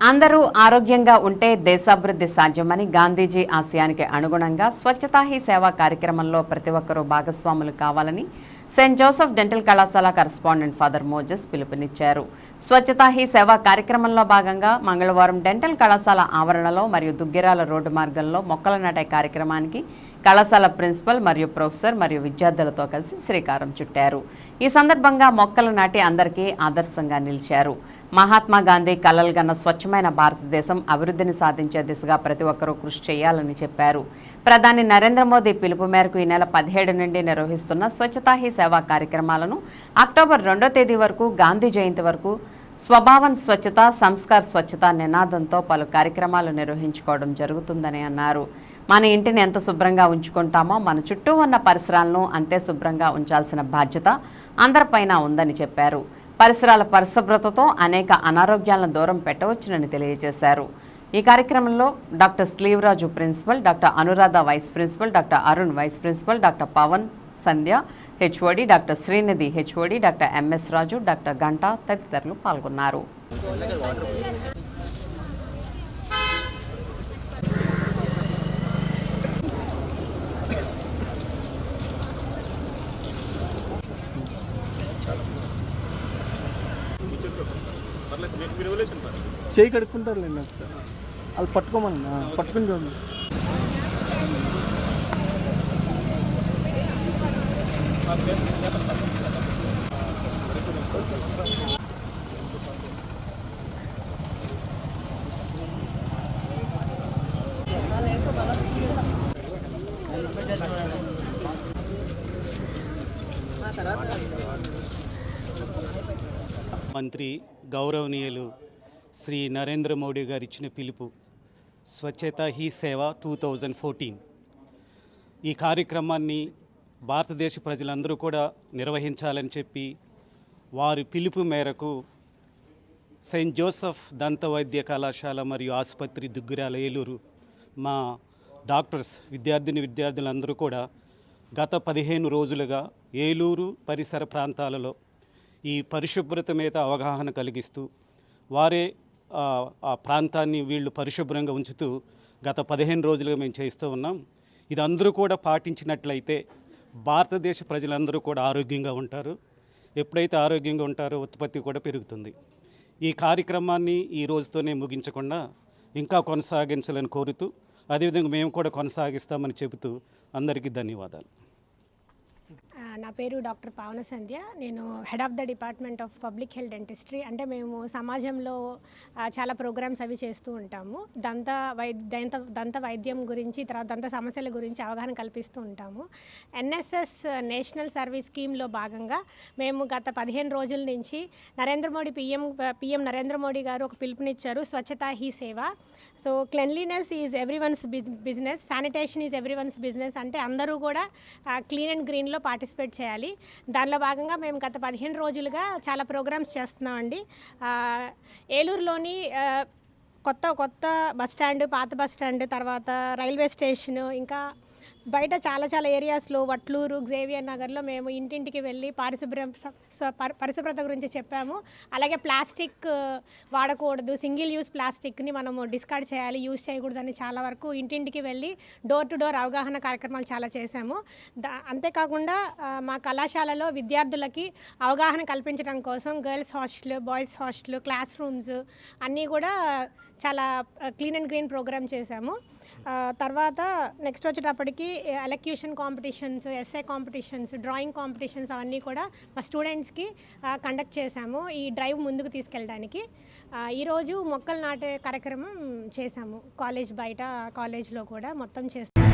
అందరూ ఆరోగ్యంగా ఉంటే దేశాభివృద్ధి సాధ్యమని గాంధీజీ ఆశయానికి అనుగుణంగా స్వచ్ఛతా హీ సేవా కార్యక్రమంలో ప్రతి ఒక్కరూ భాగస్వాములు కావాలని సెయింట్ జోసెఫ్ డెంటల్ కళాశాల కరస్పాండెంట్ ఫాదర్ మోజెస్ పిలుపునిచ్చారు. స్వచ్ఛతా హీ సేవా కార్యక్రమంలో భాగంగా మంగళవారం డెంటల్ కళాశాల ఆవరణలో మరియు దుగ్గిరాల రోడ్డు మార్గంలో మొక్కలు నాటే కార్యక్రమానికి కళాశాల ప్రిన్సిపల్ మరియు ప్రొఫెసర్ మరియు విద్యార్థులతో కలిసి శ్రీకారం చుట్టారు. ఈ సందర్భంగా మొక్కలు నాటి అందరికీ ఆదర్శంగా నిలిచారు. మహాత్మా గాంధీ కలలుగన్న స్వచ్ఛమైన భారతదేశం అభివృద్ధిని సాధించే దిశగా ప్రతి ఒక్కరూ కృషి చేయాలని చెప్పారు. ప్రధాని నరేంద్ర మోదీ పిలుపు మేరకు ఈ నెల పదిహేడు నుండి నిర్వహిస్తున్న స్వచ్ఛతా హీ సేవా కార్యక్రమాలను అక్టోబర్ రెండో తేదీ వరకు గాంధీ జయంతి వరకు స్వభావం స్వచ్ఛత సంస్కార్ స్వచ్ఛత నినాదంతో పలు కార్యక్రమాలు నిర్వహించుకోవడం జరుగుతుందని అన్నారు. మన ఇంటిని ఎంత శుభ్రంగా ఉంచుకుంటామో మన చుట్టూ ఉన్న పరిసరాలను అంతే శుభ్రంగా ఉంచాల్సిన బాధ్యత అందరిపైన ఉందని చెప్పారు. పరిసరాల పరిశుభ్రతతో అనేక అనారోగ్యాలను దూరం పెట్టవచ్చునని తెలియజేశారు. ఈ కార్యక్రమంలో doctor Sleevaraju principal doctor Anuradha vice principal doctor Arun vice principal doctor Pavan Sandhya HOD doctor Srinidhi HOD doctor MS Raju doctor Ganta తదితరులు పాల్గొన్నారు. చేయి కడుక్కుంటారు లేండి ఒకసారి పట్టుకుని చూడండి. మంత్రి గౌరవనీయులు శ్రీ నరేంద్ర మోడీ గారు ఇచ్చిన పిలుపు స్వచ్ఛత హీ సేవ టూ థౌజండ్ ఫోర్టీన్. ఈ కార్యక్రమాన్ని భారతదేశ ప్రజలందరూ కూడా నిర్వహించాలని చెప్పి వారి పిలుపు మేరకు సెయింట్ జోసెఫ్ దంత వైద్య కళాశాల మరియు ఆసుపత్రి దుగ్గిరాల ఏలూరు మా డాక్టర్స్ విద్యార్థిని విద్యార్థులందరూ కూడా గత పదిహేను రోజులుగా ఏలూరు పరిసర ప్రాంతాలలో ఈ పరిశుభ్రత మీద అవగాహన కలిగిస్తూ వారే ఆ, ఆ ప్రాంతాన్ని వీళ్ళు పరిశుభ్రంగా ఉంచుతూ గత పదిహేను రోజులుగా మేము చేస్తూ ఉన్నాం. ఇది అందరూ కూడా పాటించినట్లయితే భారతదేశ ప్రజలందరూ కూడా ఆరోగ్యంగా ఉంటారు. ఎప్పుడైతే ఆరోగ్యంగా ఉంటారో ఉత్పత్తి కూడా పెరుగుతుంది. ఈ కార్యక్రమాన్ని ఈ రోజుతోనే ముగించకుండా ఇంకా కొనసాగించాలని కోరుతూ అదేవిధంగా మేము కూడా కొనసాగిస్తామని చెబుతూ అందరికీ ధన్యవాదాలు. నా పేరు డాక్టర్ పావన సంధ్య. నేను head of the department of public health dentistry అంటే మేము సమాజంలో చాలా ప్రోగ్రామ్స్ అవి చేస్తూ ఉంటాము. దంత వై దంత దంత వైద్యం గురించి తర్వాత దంత సమస్యల గురించి అవగాహన కల్పిస్తూ ఉంటాము. ఎన్ఎస్ఎస్ నేషనల్ సర్వీస్ స్కీమ్లో భాగంగా మేము గత పదిహేను రోజుల నుంచి నరేంద్ర మోడీ పిఎం పిఎం నరేంద్ర మోడీ గారు ఒక పిలుపునిచ్చారు Swachhata Hi Seva. So cleanliness is everyone's business sanitation is everyone's business అంటే అందరూ కూడా క్లీన్ అండ్ గ్రీన్లో పార్టిసిపేట్ చేయాలి. దానిలో భాగంగా మేము గత పదిహేను రోజులుగా చాలా ప్రోగ్రామ్స్ చేస్తున్నామండి. ఏలూరులోని కొత్త కొత్త బస్ స్టాండ్ పాత బస్ స్టాండ్ తర్వాత రైల్వే స్టేషన్ ఇంకా బయట చాలా చాలా ఏరియాస్లో వట్లూరు జేవియర్ నగర్లో మేము ఇంటింటికి వెళ్ళి పారిశుభ్రం పరిశుభ్రత గురించి చెప్పాము. అలాగే ప్లాస్టిక్ వాడకూడదు సింగిల్ యూస్ ప్లాస్టిక్ని మనము డిస్కార్డ్ చేయాలి యూజ్ చేయకూడదని చాలా వరకు ఇంటింటికి వెళ్ళి డోర్ టు డోర్ అవగాహన కార్యక్రమాలు చాలా చేశాము. దా అంతేకాకుండా మా కళాశాలలో విద్యార్థులకి అవగాహన కల్పించడం కోసం girls hostel boys hostel class rooms అన్నీ కూడా చాలా క్లీన్ అండ్ గ్రీన్ ప్రోగ్రామ్ చేశాము. తర్వాత నెక్స్ట్ వచ్చేటప్పటికి elocution competitions essay competitions drawing competitions అవన్నీ కూడా మా స్టూడెంట్స్కి కండక్ట్ చేశాము ఈ డ్రైవ్ ముందుకు తీసుకెళ్ళడానికి. ఈరోజు మొక్కలు నాటే కార్యక్రమం చేశాము. కాలేజ్ బయట కాలేజ్లో కూడా మొత్తం చేస్తాము